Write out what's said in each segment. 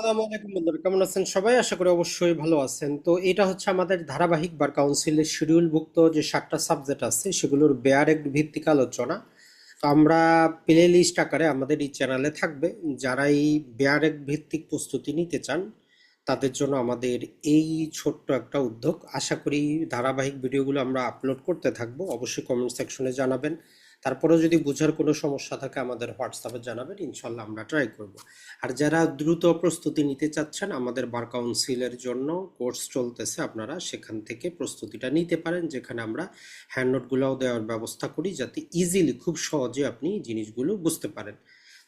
আসসালামু আলাইকুম বন্ধুরা, কেমন আছেন সবাই? আশা করি অবশ্যই ভালো আছেন। তো এটা হচ্ছে আমাদের ধারাবাহিক বার কাউন্সিলের শিডিউলভুক্ত যে সাতটা সাবজেক্ট আছে, সেগুলোর বেয়ারেক্ট ভিত্তিক আলোচনা। তো আমরা প্লে লিস্ট আকারে আমাদের এই চ্যানেলে থাকবে। যারা এই বেয়ারেক্ট ভিত্তিক প্রস্তুতি নিতে চান, তাদের জন্য আমাদের এই ছোট্ট একটা উদ্যোগ। আশা করি ধারাবাহিক ভিডিওগুলো আমরা আপলোড করতে থাকব। অবশ্যই কমেন্ট সেকশনে জানাবেন। তারপরেও যদি বোঝার কোনো সমস্যা থাকে আমাদের হোয়াটসঅ্যাপে জানাবেন, ইনশাল্লাহ আমরা ট্রাই করব। আর যারা দ্রুত প্রস্তুতি নিতে চাচ্ছেন, আমাদের বার কাউন্সিলের জন্য কোর্স চলতেছে, আপনারা সেখান থেকে প্রস্তুতিটা নিতে পারেন, যেখানে আমরা হ্যান্ড নোটগুলোও দেওয়ার ব্যবস্থা করি, যাতে ইজিলি খুব সহজে আপনি জিনিসগুলো বুঝতে পারেন।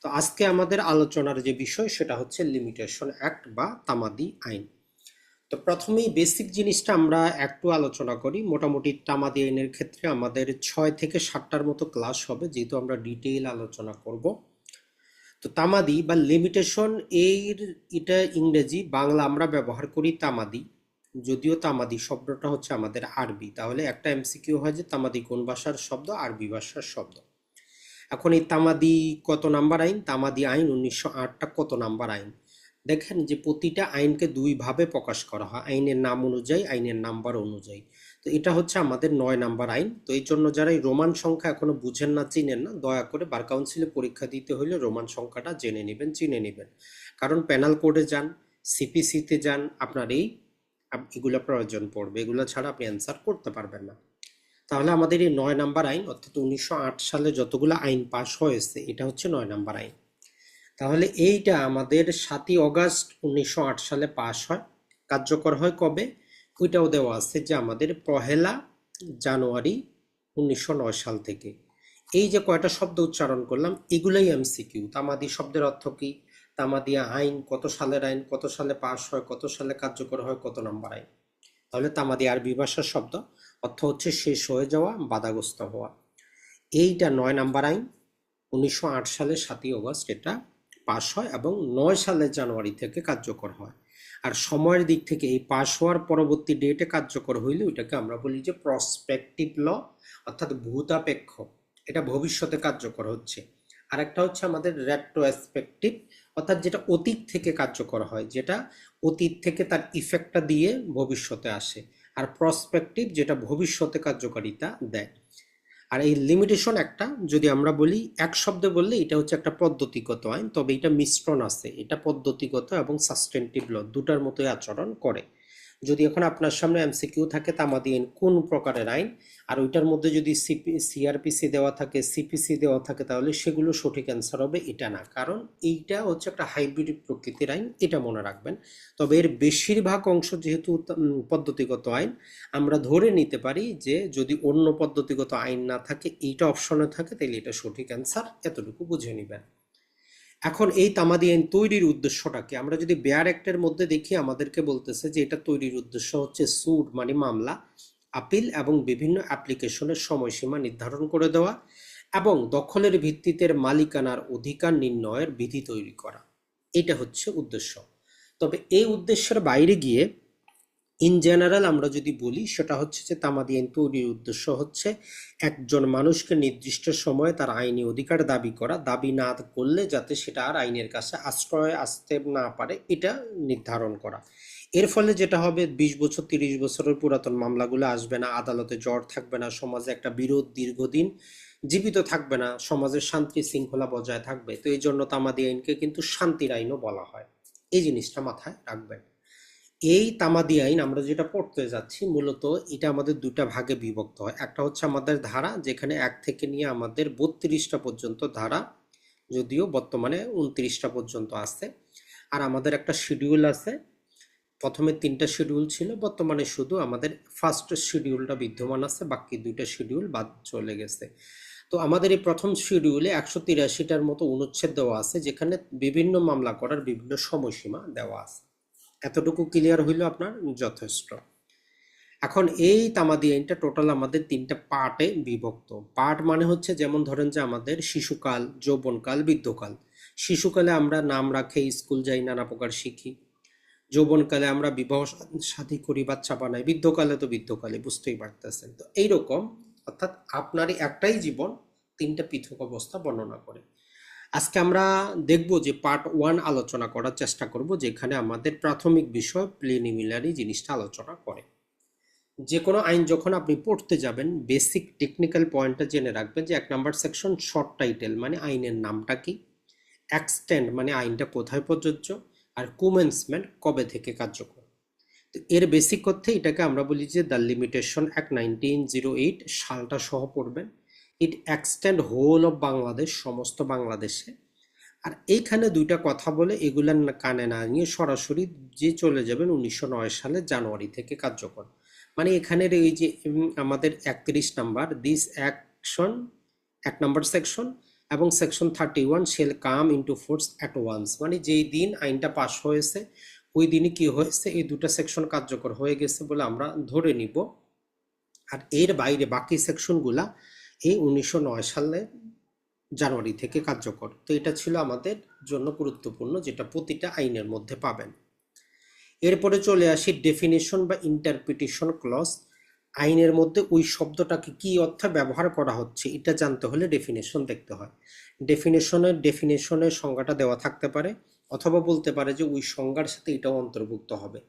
তো আজকে আমাদের আলোচনার যে বিষয়, সেটা হচ্ছে লিমিটেশন অ্যাক্ট বা তামাদি আইন। তো প্রথমেই বেসিক জিনিসটা আমরা একটু আলোচনা করি। মোটামুটি তামাদি আইনের ক্ষেত্রে আমাদের ছয় থেকে সাতটার মতো ক্লাস হবে, যেহেতু আমরা ডিটেইল আলোচনা করব। তো তামাদি বা লিমিটেশন এর এটা ইংরেজি, বাংলা আমরা ব্যবহার করি তামাদি। যদিও তামাদি শব্দটা হচ্ছে আমাদের আরবি, তাহলে একটা এমসিকিউ হয় যে তামাদি কোন ভাষার শব্দ, আরবি ভাষার শব্দ। এখন এই তামাদি কত নাম্বার আইন? তামাদি আইন উনিশশো আটটা কত নাম্বার আইন? দেখেন যে প্রতিটা আইনকে দুইভাবে প্রকাশ করা হয়। আইনের নাম অনুযায়ী, আইনের নাম্বার অনুযায়ী। তো এটা হচ্ছে আমাদের নয় নাম্বার আইন। তো এই জন্য যারা এই রোমান সংখ্যা এখনও বুঝেন না, চিনেন না, দয়া করে বার কাউন্সিলে পরীক্ষা দিতে হলে রোমান সংখ্যাটা জেনে নেবেন, চিনে নেবেন। কারণ প্যানাল কোডে যান, সিপিসিতে যান, আপনার এই এগুলো প্রয়োজন পড়বে। এগুলো ছাড়া আপনি অ্যান্সার করতে পারবেন না। তাহলে আমাদের এই নয় নাম্বার আইন, অর্থাৎ উনিশশো আট সালে যতগুলো আইন পাশ হয়েছে, এটা হচ্ছে নয় নাম্বার আইন। তাহলে এইটা আমাদের সাতই অগাস্ট উনিশশো আট সালে পাশ হয়। কার্যকর হয় কবে? ওইটাও দেওয়া আছে যে আমাদের পহেলা জানুয়ারি উনিশশো নয় সাল থেকে। এই যে কয়টা শব্দ উচ্চারণ করলাম, এগুলোই এমসিকিউ। তামাদি শব্দের অর্থ কি? তামাদিয়া আইন, কত সালের আইন, কত সালে পাশ হয়, কত সালে কার্যকর হয়, কত নম্বর আইন? তাহলে তামাদি আরবি ভাষার শব্দ। অর্থ হচ্ছে শেষ হয়ে যাওয়া, বাধাগ্রস্ত হওয়া। এইটা নয় নাম্বার আইন, উনিশশো আট সালে সাতই অগস্ট, এটা পাশ হয় এবং নয় সালের জানুয়ারি থেকে কার্যকর হয়। আর সময়ের দিক থেকে এই পাশ হওয়ার পরবর্তী ডেটে কার্যকর হইলে ওইটাকে আমরা বলি যে প্রসপেক্টিভ ল অর্থাৎ ভূতাপেক্ষ। এটা ভবিষ্যতে কার্যকর হচ্ছে। আর একটা হচ্ছে আমাদের রেট্রোস্পেক্টিভ অর্থাৎ যেটা অতীত থেকে কার্যকর হয়, যেটা অতীত থেকে তার ইফেক্টটা দিয়ে ভবিষ্যতে আসে। আর প্রসপেক্টিভ যেটা ভবিষ্যতে কার্যকারিতা দেয়। আর এই লিমিটেশন একটা, যদি আমরা বলি এক শব্দে বললে এটা হচ্ছে একটা পদ্ধতিগত আইন, তবে এটা মিশ্রণ আছে। এটা পদ্ধতিগত এবং সাস্টেন্টিভ ল দুটার মতোই আচরণ করে। যদি এখন আপনার সামনে এমসিকিউ থাকে তামাদি আইন কোন প্রকারের আইন? আর ওইটার মধ্যে যদি সিপি সিআরপিসি দেওয়া থাকে সিপিসি দেওয়া থাকে, তাহলে সেগুলো সঠিক অ্যান্সার হবে, এটা না। কারণ এইটা হচ্ছে একটা হাইব্রিড প্রকৃতির আইন, এটা মনে রাখবেন। তবে এর বেশিরভাগ অংশ যেহেতু পদ্ধতিগত আইন, আমরা ধরে নিতে পারি যে যদি অন্য পদ্ধতিগত আইন না থাকে, এইটা অপশনে থাকে তাহলে এটা সঠিক অ্যান্সার এতটুকু বুঝে নেবেন। এখন এই তামাদি আইন তৈরির উদ্দেশ্যটাকে আমরা যদি বেয়ার অ্যাক্টের মধ্যে দেখি, আমাদেরকে বলতেছে যে এটা তৈরির উদ্দেশ্য হচ্ছে সুট মানে মামলা আপিল এবং বিভিন্ন অ্যাপ্লিকেশনের সময়সীমা নির্ধারণ করে দেওয়া এবং দখলের ভিত্তিতে মালিকানার অধিকার নির্ণয়ের বিধি তৈরি করা। এটা হচ্ছে উদ্দেশ্য। তবে এই উদ্দেশ্যের বাইরে গিয়ে ইন জেনারেল আমরা যদি বলি, সেটা হচ্ছে যে তামাদি আইন তৈরির উদ্দেশ্য হচ্ছে একজন মানুষকে নির্দিষ্ট সময়ে তার আইনি অধিকার দাবি করা, দাবি না করলে যাতে সেটা আর আইনের কাছে আশ্রয় আসতে না পারে, এটা নির্ধারণ করা। এর ফলে যেটা হবে, বিশ বছর, তিরিশ বছরের পুরাতন মামলাগুলো আসবে না, আদালতে জ্বর থাকবে না, সমাজে একটা বিরোধ দীর্ঘদিন জীবিত থাকবে না সমাজের শান্তি শৃঙ্খলা বজায় থাকবে। তো এই জন্য তামাদি আইনকে কিন্তু শান্তির আইনও বলা হয়। এই জিনিসটা মাথায় রাখবেন। এই তামাদি আইন আমরা যেটা পড়তে যাচ্ছি, মূলত এটা আমাদের দুটা ভাগে বিভক্ত হয়। একটা হচ্ছে আমাদের ধারা, যেখানে এক থেকে নিয়ে আমাদের বত্রিশটা পর্যন্ত ধারা, যদিও বর্তমানে উনত্রিশটা পর্যন্ত আছে। আর আমাদের একটা শিডিউল আছে। প্রথমে তিনটা শিডিউল ছিল, বর্তমানে শুধু আমাদের ফার্স্ট শিডিউলটা বিদ্যমান আছে, বাকি দুইটা শিডিউল বাদ চলে গেছে। তো আমাদের এই প্রথম শিডিউলে একশো তিরাশিটার মতো অনুচ্ছেদ দেওয়া আছে, যেখানে বিভিন্ন মামলা করার বিভিন্ন সময়সীমা দেওয়া আছে। এতটুকু ক্লিয়ার হইল আপনার? যথেষ্ট। এখন এই তামাদি আইনটা টোটাল আমাদের তিনটা পার্টে বিভক্ত। পার্ট মানে হচ্ছে যেমন ধরেন যে আমাদের শিশুকাল, যৌবনকাল, বৃদ্ধকাল। শিশুকালে আমরা নাম রাখে, স্কুল যাই, নানা প্রকার শিখি। যৌবনকালে আমরা বিবাহ সাথী করি, বাচ্চা বানাই। বৃদ্ধকালে তো বৃদ্ধকালে, বুঝতেই পারতেছেন। তো এইরকম, অর্থাৎ আপনারই একটাই জীবন, তিনটা পৃথক অবস্থা বর্ণনা করে। আজকে আমরা দেখব যে পার্ট ওয়ান আলোচনা করার চেষ্টা করব, যেখানে আমাদের প্রাথমিক বিষয় প্রিলিমিনারি জিনিসটা আলোচনা করে। যে কোনো আইন যখন আপনি পড়তে যাবেন বেসিক টেকনিক্যাল পয়েন্টটা জেনে রাখবেন যে এক নাম্বার সেকশন শর্ট টাইটেল মানে আইনের নামটা কি এক্সটেন্ড মানে আইনটা কোথায় প্রযোজ্য, আর কুমেন্সমেন্ট কবে থেকে কার্যকর। তো এর বেসিক অর্থে এটাকে আমরা বলি যে the limitation act nineteen zero eight সালটা সহ পড়বেন। It extend whole of Bangladesh, সমস্ত বাংলাদেশে। আর এইখানে দুইটা কথা বলে এগুলার কানে না নিয়ে সরাসরি যে চলে যাবেন উনিশশো নয় সালে জানুয়ারি থেকে কার্যকর মানে এখানের এই যে আমাদের একত্রিশ নাম্বার দিস অ্যাকশন এক নাম্বার সেকশন এবং section thirty one shall come into force at once মানে যেই দিন আইনটা পাশ হয়েছে, ওই দিনই কি হয়েছে, এই দুটো সেকশন কার্যকর হয়ে গেছে বলে আমরা ধরে নিব। আর এর বাইরে বাকি সেকশনগুলা এই উনিশশো নয় সালে জানুয়ারি থেকে কার্যকর। তো এটা ছিল আমাদের জন্য গুরুত্বপূর্ণ যেটা প্রতিটা আইনের মধ্যে পাবেন। এরপরে চলে আসি ডেফিনেশন বা ইন্টারপ্রিটেশন ক্লজ আইনের মধ্যে ওই শব্দটাকে কি অর্থে ব্যবহার করা হচ্ছে এটা জানতে হলে ডেফিনেশন দেখতে হয়। ডেফিনেশনের ডেফিনেশনের সংজ্ঞাটা দেওয়া থাকতে পারে অথবা বলতে পারে যে ওই সংজ্ঞার সাথে এটাও অন্তর্ভুক্ত হবে।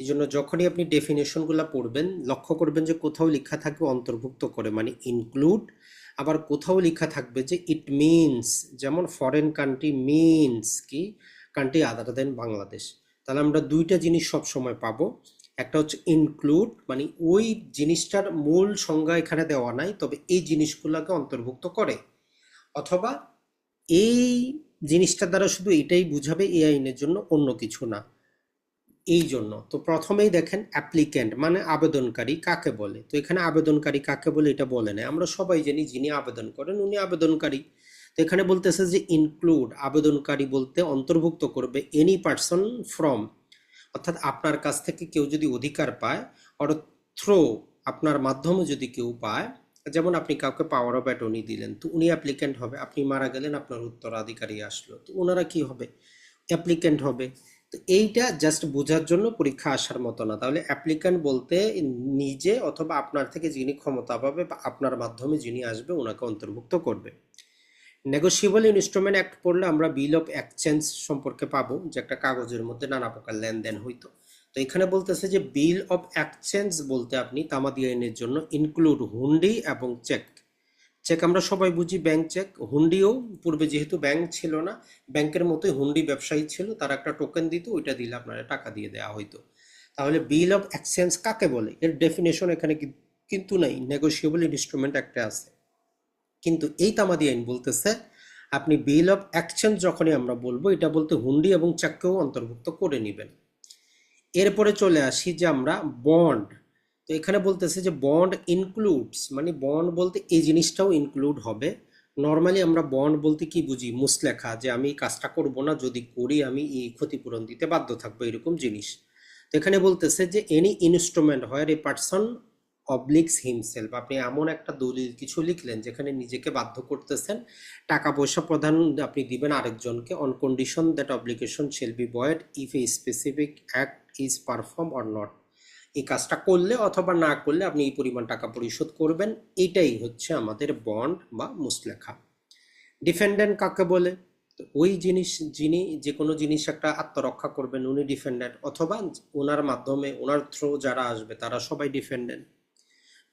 এই জন্য যখনই আপনি ডেফিনেশনগুলো পড়বেন লক্ষ্য করবেন যে কোথাও লেখা থাকবে অন্তর্ভুক্ত করে মানে ইনক্লুড আবার কোথাও লেখা থাকবে যে ইট মিনস যেমন ফরেন কান্ট্রি মিনস কি? Country other than Bangladesh. তাহলে আমরা দুইটা জিনিস সব সময় পাবো। একটা হচ্ছে ইনক্লুড মানে ওই জিনিসটার মূল সংজ্ঞা এখানে দেওয়া নাই, তবে এই জিনিসগুলোকে অন্তর্ভুক্ত করে। অথবা এই জিনিসটার দ্বারা শুধু এটাই বুঝাবে এই আইনের জন্য অন্য কিছু না। এই জন্য তো প্রথমেই দেখেন অ্যাপ্লিক্যান্ট মানে আবেদনকারী কাকে বলে? তো এখানে আবেদনকারী কাকে বলে এটা বলে না আমরা সবাই জানি যিনি আবেদন করেন উনি আবেদনকারী। তো এখানে বলতেছে যে ইনক্লুড আবেদনকারী বলতে অন্তর্ভুক্ত করবে এনি পার্সন ফ্রম অর্থাৎ আপনার কাছ থেকে কেউ যদি অধিকার পায় অর থ্রো আপনার মাধ্যমে যদি কেউ পায়, যেমন আপনি কাউকে পাওয়ার অফ অ্যাটর্নি দিলেন, তো উনি অ্যাপ্লিক্যান্ট হবে, আপনি মারা গেলেন, আপনার উত্তরাধিকারী আসলো, তো ওনারা কি হবে? অ্যাপ্লিক্যান্ট হবে। তো এইটা জাস্ট বোঝার জন্য পরীক্ষা আসার মতো না। তাহলে অ্যাপ্লিক্যান্ট বলতে নিজে অথবা আপনার থেকে যিনি ক্ষমতা পাবে বা আপনার মাধ্যমে যিনি আসবে, ওনাকে অন্তর্ভুক্ত করবে। নেগোসিয়েবল ইনস্ট্রুমেন্ট অ্যাক্ট পড়লে আমরা বিল অফ এক্সচেঞ্জ সম্পর্কে পাবো, যে একটা কাগজের মধ্যে নানা প্রকার লেনদেন হইতো। তো এখানে বলতেছে যে বিল অফ এক্সচেঞ্জ বলতে আপনি তামাদি আইনের জন্য ইনক্লুড হুন্ডি এবং চেক চেক আমরা সবাই বুঝি ব্যাংক চেক হুন্ডিও পূর্বে যেহেতু ব্যাংক ছিল না ব্যাংকের মতোই হুন্ডি ব্যবসায়ী ছিল, তারা একটা টোকেন দিত, ওইটা দিলে আপনারা টাকা দিয়ে দেওয়া হইতো। তাহলে বিল অফ এক্সচেঞ্জ কাকে বলে? এর ডেফিনেশন এখানে কিন্তু নাই নেগোসিয়েবল ইনস্ট্রুমেন্ট একটা আছে। কিন্তু এই তামাদি আইন বলতেছে, আপনি বিল অফ এক্সচেঞ্জ যখনই আমরা বলব, এটা বলতে হুন্ডি এবং চেককেও অন্তর্ভুক্ত করে নেবেন। এরপরে চলে আসি যে আমরা বন্ড তো এখানে বলতেছে যে বন্ড ইনক্লুডস মানে বন্ড বলতে এই জিনিসটাও ইনক্লুড হবে। নর্মালি আমরা বন্ড বলতে কি বুঝি? মুসলেখা, যে আমি কাজটা করব না, যদি করি আমি এই ক্ষতিপূরণ দিতে বাধ্য থাকব, এরকম জিনিস। তো এখানে বলতেছে যে এনি ইনস্ট্রুমেন্ট হয় এ পার্সন অবলিক্স হিমসেলফ আপনি এমন একটা দলিল কিছু লিখলেন যেখানে নিজেকে বাধ্য করতেছেন, টাকা পয়সা প্রদান আপনি দিবেন আরেকজনকে on condition that obligation shall be void if a specific act is perform or not এই কাজটা করলে অথবা না করলে আপনি এই পরিমাণ টাকা পরিশোধ করবেন। এটাই হচ্ছে আমাদের বন্ড বা মুসলেখা। ডিফেন্ডেন্ট কাকে বলে? ওই জিনিস, যিনি যে কোনো জিনিস একটা আত্মরক্ষা করবেন, উনি ডিফেন্ডেন্ট অথবা ওনার মাধ্যমে, ওনার থ্রো যারা আসবে, তারা সবাই ডিফেন্ডেন্ট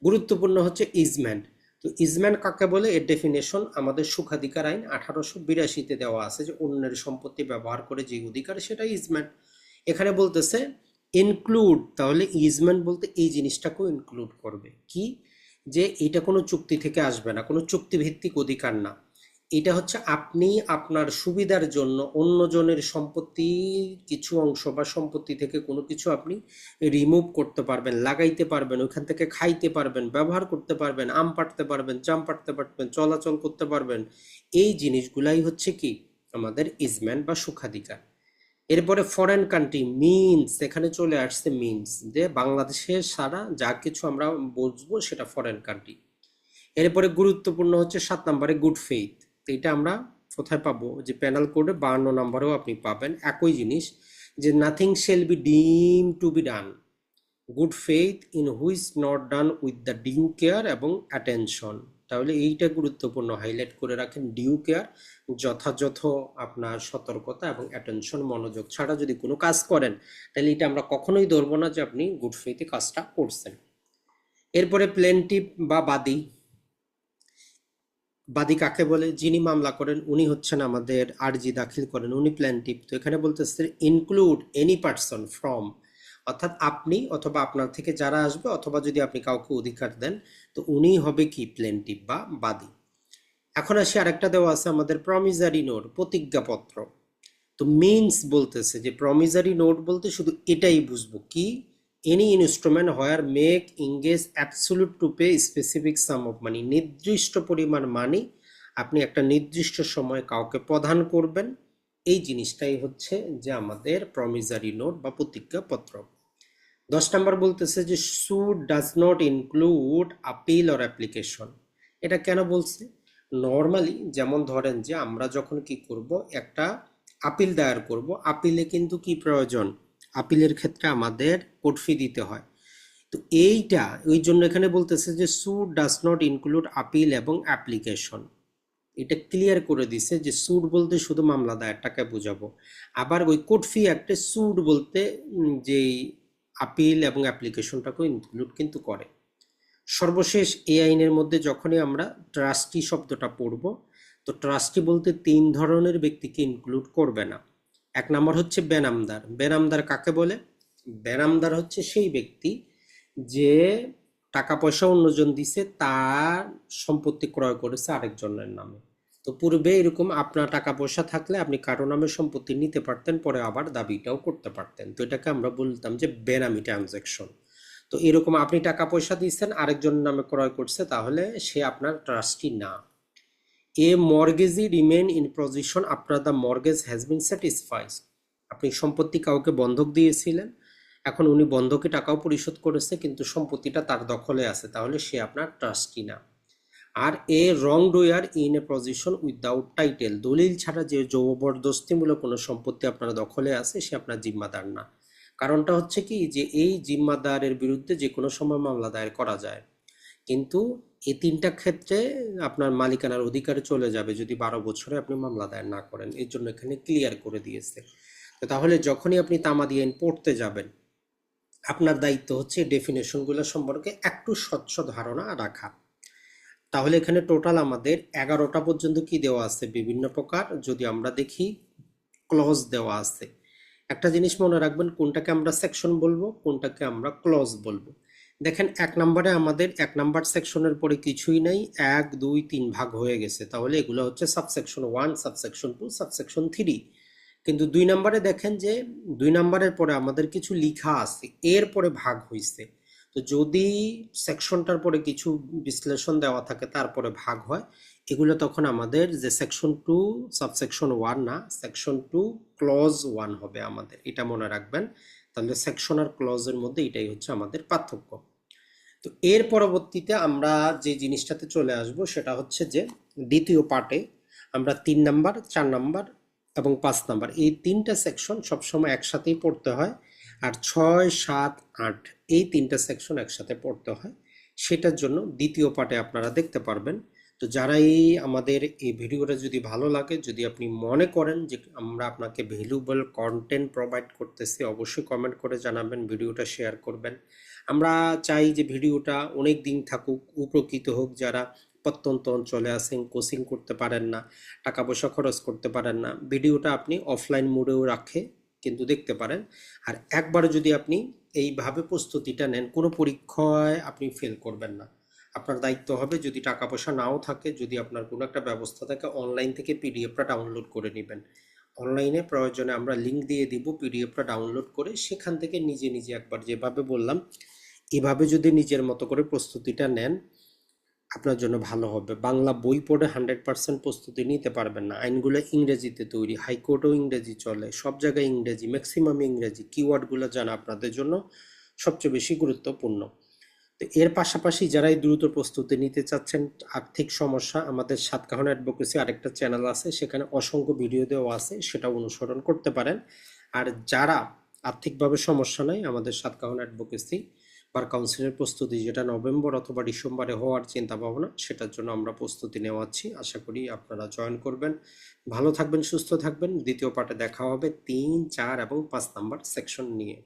গুরুত্বপূর্ণ হচ্ছে ইজমেন্ট তো ইজমেন্ট কাকে বলে? এর ডেফিনেশন আমাদের সুখাধিকার আইন আঠারোশো বিরাশিতে দেওয়া আছে যে অন্যের সম্পত্তি ব্যবহার করে যে অধিকার সেটা ইজমেন্ট এখানে বলতেছে ইনক্লুড তাহলে ইজমেন্ট বলতে এই জিনিসটাকেও ইনক্লুড করবে। কি? যে এটা কোনো চুক্তি থেকে আসবে না, কোনো চুক্তিভিত্তিক অধিকার না। এটা হচ্ছে আপনি আপনার সুবিধার জন্য অন্যজনের সম্পত্তির কিছু অংশ বা সম্পত্তি থেকে কোনো কিছু আপনি রিমুভ করতে পারবেন, লাগাইতে পারবেন, ওইখান থেকে খাইতে পারবেন, ব্যবহার করতে পারবেন, আম পাড়তে পারবেন, জাম পাড়তে পারবেন, চলাচল করতে পারবেন। এই জিনিসগুলাই হচ্ছে কি? আমাদের ইজমেন্ট বা সুখাধিকার। এরপরে ফরেন কান্ট্রি মিনস এখানে চলে আসছে মিনস যে বাংলাদেশের সারা যা কিছু আমরা বুঝব সেটা ফরেন কান্ট্রি এরপরে গুরুত্বপূর্ণ হচ্ছে সাত নম্বরে গুড ফেইথ এটা আমরা কোথায় পাবো? যে প্যানাল কোডে বান্ন নম্বরেও আপনি পাবেন, একই জিনিস, যে nothing shall be deemed to be done good faith in which not done with the due care এবং অ্যাটেনশন তাহলে এইটা গুরুত্বপূর্ণ হাইলাইট করে রাখেন ডিউ কেয়ার যথাযথ আপনার সতর্কতা এবং অ্যাটেনশন মনোযোগ ছাড়া যদি কোনো কাজ করেন, তাহলে এটা আমরা কখনোই ধরবো না যে আপনি গুড ফেইথে কাজটা করছেন। এরপরে প্লেনটিভ বা বাদী। বাদী কাকে বলে? যিনি মামলা করেন, উনি হচ্ছেন আমাদের আরজি দাখিল করেন, উনি প্ল্যান্টিভ তো এখানে বলতেছে ইনক্লুড এনি পার্সন ফ্রম অর্থাৎ আপনি অথবা আপনার থেকে যারা আসবে অথবা যদি আপনি কাউকে অধিকার দেন, তো উনি হবে কি? প্লেন্টিভ বা বাদী। এখন আসি আরেকটা দেওয়া আছে আমাদের প্রমিজারি নোট প্রতিজ্ঞাপত্র। তো মিনস বলতেছে যে প্রমিজারি নোট বলতে শুধু এটাই বুঝব কি? Any instrument where make engage absolute to pay specific sum of money নির্দিষ্ট পরিমাণ মানি আপনি একটা নির্দিষ্ট সময় কাউকে প্রদান করবেন। এই জিনিসটাই হচ্ছে যে আমাদের প্রমিজারি নোট বা প্রতিজ্ঞাপত্র। দশ নম্বর বলতেছে যে suit does not include appeal or application এটা কেন বলছে? নর্মালি যেমন ধরেন যে, আমরা যখন কি করব? একটা আপিল দায়ের করব। আপিলে কিন্তু কি প্রয়োজন? আপিলের ক্ষেত্রে আমাদের কোর্ট ফি দিতে হয়। তো এইটা, ওই জন্য এখানে বলতেছে যে suit does not include appeal এবং অ্যাপ্লিকেশন এটা ক্লিয়ার করে দিছে যে সুট বলতে শুধু মামলা দায়েরটাকে বোঝাবো। আবার ওই কোর্ট ফি একটা সুট বলতে যেই আপিল এবং অ্যাপ্লিকেশনটাকেও ইনক্লুড কিন্তু করে। সর্বশেষ এই আইনের মধ্যে যখনই আমরা ট্রাস্টি শব্দটা পড়ব, তো ট্রাস্টি বলতে তিন ধরনের ব্যক্তিকে ইনক্লুড করবে না। এক নম্বর হচ্ছে বেনামদার। বেনামদার কাকে বলে? বেনামদার হচ্ছে সেই ব্যক্তি যে টাকা পয়সা অন্যজন দিছে, তার সম্পত্তি ক্রয় করেছে আরেকজনের নামে। তো পূর্বে এরকম আপনার টাকা পয়সা থাকলে আপনি কারও নামে সম্পত্তি নিতে পারতেন, পরে আবার দাবিটাও করতে পারতেন। তো এটাকে আমরা বলতাম যে বেনামি ট্রানজ্যাকশন। তো এরকম আপনি টাকা পয়সা দিচ্ছেন আরেকজনের নামে ক্রয় করছে, তাহলে সে আপনার ট্রাস্টি না। A mortgagee remain in position after the mortgage has been satisfied আপনি সম্পত্তি কাউকে বন্ধক দিয়েছিলেন, এখন উনি বন্ধকে টাকাও পরিশোধ করেছে, কিন্তু সম্পত্তিটা তার দখলে আছে, তাহলে সে আপনার ট্রাস্টি না। আর a wrongdoer in a position without title দলিল ছাড়া যে জবরদস্তিমূলক কোনো সম্পত্তি আপনার দখলে আছে, সে আপনার জিম্মাদার না। কারণটা হচ্ছে কি যে এই জিম্মাদারের বিরুদ্ধে যে কোনো সময় মামলা দায়ের করা যায়। কিন্তু এই তিনটা ক্ষেত্রে আপনার মালিকানার অধিকারে চলে যাবে যদি বারো বছরে আপনি মামলা দায়ের না করেন। এর জন্য এখানে ক্লিয়ার করে দিয়েছে। তো তাহলে যখনই আপনি তামাদি আইন পড়তে যাবেন, আপনার দায়িত্ব হচ্ছে ডেফিনেশনগুলো সম্পর্কে একটু স্বচ্ছ ধারণা রাখা। তাহলে এখানে টোটাল আমাদের এগারোটা পর্যন্ত কি দেওয়া আছে? বিভিন্ন প্রকার, যদি আমরা দেখি ক্লজ দেওয়া আছে। একটা জিনিস মনে রাখবেন, কোনটাকে আমরা সেকশন বলব, কোনটাকে আমরা ক্লজ বলব। দেখেন, এক নম্বরে আমাদের, এক নাম্বার সেকশনের পরে কিছুই নাই, এক, দুই, তিন ভাগ হয়ে গেছে। তাহলে এগুলো হচ্ছে subsection one subsection two subsection three কিন্তু দুই নম্বরে দেখেন যে, দুই নম্বরের পরে আমাদের কিছু লিখা আছে এর পরে ভাগ হয়েছে তো যদি সেকশনটার পরে কিছু বিশ্লেষণ দেওয়া থাকে, তারপরে ভাগ হয়। এগুলো তখন আমাদের যে সেকশন টু সাবসেকশন ওয়ান না সেকশন টু ক্লজ ওয়ান হবে আমাদের। এটা মনে রাখবেন। তাহলে সেকশন আর ক্লজের মধ্যে এটাই হচ্ছে আমাদের পার্থক্য। তো এর পরবর্তীতে আমরা যে জিনিসটাতে চলে আসব, সেটা হচ্ছে যে দ্বিতীয় পার্টে আমরা তিন নাম্বার, চার নাম্বার এবং পাঁচ নাম্বার। এই তিনটা সেকশন সবসময় একসাথেই পড়তে হয়। আর ছয়, সাত, আট এই তিনটা সেকশন একসাথে পড়তে হয়। সেটার জন্য দ্বিতীয় পার্টে আপনারা দেখতে পারবেন। তো যারা এই আমাদের এই ভিডিওটা যদি ভালো লাগে, যদি আপনি মনে করেন যে আমরা আপনাকে ভ্যালুয়েবল কন্টেন্ট প্রোভাইড করতেছি, অবশ্যই কমেন্ট করে জানাবেন, ভিডিওটা শেয়ার করবেন। আমরা চাই যে ভিডিওটা অনেক দিন থাকুক, উপকৃত হোক, যারা প্রত্যন্ত অঞ্চলে আছেন কোচিং করতে পারেন না, টাকা পয়সা খরচ করতে পারেন না, ভিডিওটা আপনি অফলাইন মোডেও রাখে। কিন্তু দেখতে পারেন। আর একবার যদি আপনি এইভাবে প্রস্তুতিটা নেন, কোনো পরীক্ষায় আপনি ফেল করবেন না। আপনার দায়িত্ব হবে যদি টাকা পয়সা নাও থাকে, যদি আপনার কোনো একটা ব্যবস্থা থাকে অনলাইন থেকে পিডিএফটা ডাউনলোড করে নেবেন। অনলাইনে প্রয়োজনে আমরা লিঙ্ক দিয়ে দিব পিডিএফটা ডাউনলোড করে সেখান থেকে নিজে নিজে একবার যেভাবে বললাম, এভাবে যদি নিজের মতো করে প্রস্তুতিটা নেন আপনার জন্য ভালো হবে। বাংলা বই পড়ে হান্ড্রেড পার্সেন্ট প্রস্তুতি নিতে পারবেন না। আইনগুলো ইংরেজিতে তৈরি, হাইকোর্টেও ইংরেজি চলে, সব জায়গায় ইংরেজি ম্যাক্সিমাম ইংরেজি কিওয়ার্ডগুলো জানা আপনাদের জন্য সবচেয়ে বেশি গুরুত্বপূর্ণ। তো এর পাশাপাশি যারাই দ্রুত প্রস্তুতি নিতে চাচ্ছেন, আর্থিক সমস্যা, আমাদের সাতকাহন অ্যাডভোকেসি আরেকটা চ্যানেল আছে, সেখানে অসংখ্য ভিডিও দেওয়া আছে, সেটা অনুসরণ করতে পারেন। আর যারা আর্থিকভাবে সমস্যা নাই, আমাদের সাতকাহন অ্যাডভোকেসি বার কাউন্সিলের প্রস্তুতি যেটা নভেম্বর অথবা ডিসেম্বরে হওয়ার চিন্তা ভাবনা সেটার জন্য আমরা প্রস্তুতি নেওয়াচ্ছি আশা করি আপনারা জয়েন করবেন। ভালো থাকবেন, সুস্থ থাকবেন। দ্বিতীয় পার্টে দেখা হবে তিন, চার এবং পাঁচ নাম্বার সেকশন নিয়ে।